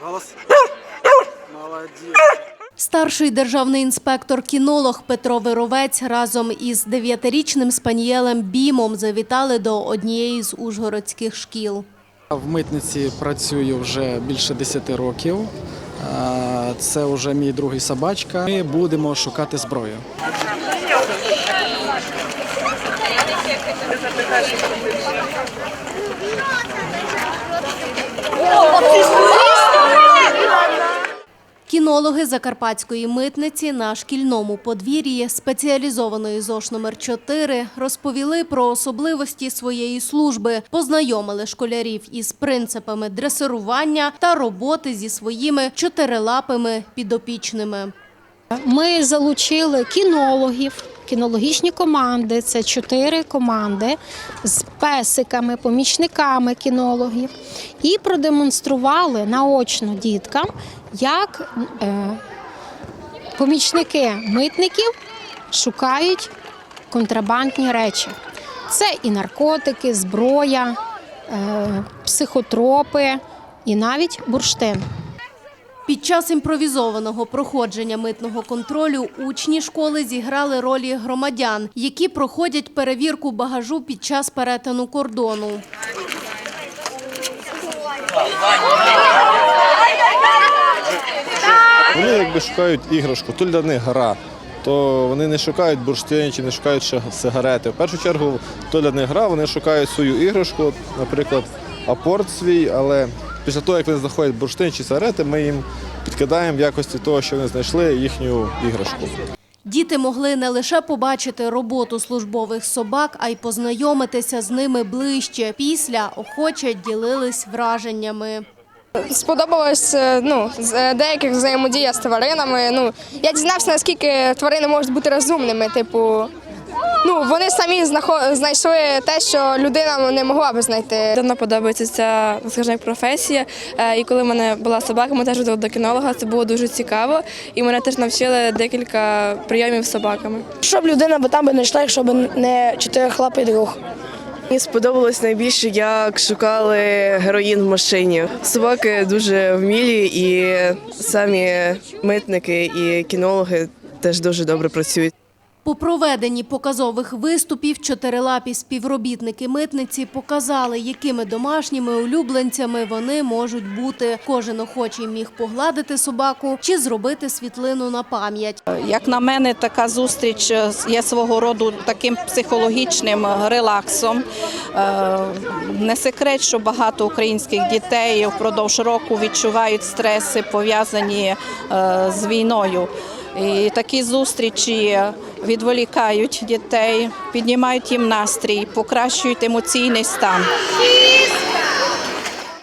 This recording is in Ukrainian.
Голос. Молодец. Старший державний інспектор-кінолог Петро Вировець разом із дев'ятирічним спанієлем Бімом завітали до однієї з ужгородських шкіл. В митниці працюю вже більше 10 років. Це вже мій другий собачка. Ми будемо шукати зброю. Кінологи Закарпатської митниці на шкільному подвір'ї спеціалізованої ЗОШ номер 4 розповіли про особливості своєї служби, познайомили школярів із принципами дресирування та роботи зі своїми чотирилапими підопічними. Ми залучили кінологів, кінологічні команди. Це чотири команди з песиками, помічниками кінологів, і продемонстрували наочно діткам, як е, помічники митників шукають контрабандні речі. Це і наркотики, зброя, е, психотропи, і навіть бурштин. Під час імпровізованого проходження митного контролю учні школи зіграли ролі громадян, які проходять перевірку багажу під час перетину кордону. Вони якби шукають іграшку, то для них гра. То вони не шукають бурштин чи не шукають сигарети. В першу чергу, то для них гра, вони шукають свою іграшку, наприклад, апорт свій, але після того, як вони знаходять бурштин чи сигарети, ми їм підкидаємо в якості того, що вони знайшли їхню іграшку. Діти могли не лише побачити роботу службових собак, а й познайомитися з ними ближче. Після охоче ділились враженнями. Сподобалось е, ну, з е, деяких взаємодія з тваринами. Ну, я дізнався, наскільки тварини можуть бути розумними. Типу, ну, вони самі знайшли те, що людина не могла би знайти. Давно подобається ця скажімо, професія. Е, І коли в мене була собака, ми теж ходили до кінолога. Це було дуже цікаво. І мене теж навчили декілька прийомів з собаками. Щоб людина би там би не йшла, якщо б не чотирихлапий друг. Мені сподобалось найбільше, як шукали героїн в машині. Собаки дуже вмілі, і самі митники і кінологи теж дуже добре працюють. По проведенні показових виступів чотирилапі співробітники митниці показали, якими домашніми улюбленцями вони можуть бути. Кожен охочий міг погладити собаку чи зробити світлину на пам'ять. Як на мене, така зустріч е, є свого роду таким психологічним релаксом. Е, Не секрет, що багато українських дітей впродовж року відчувають стреси, пов'язані е, з війною. І такі зустрічі відволікають дітей, піднімають їм настрій, покращують емоційний стан.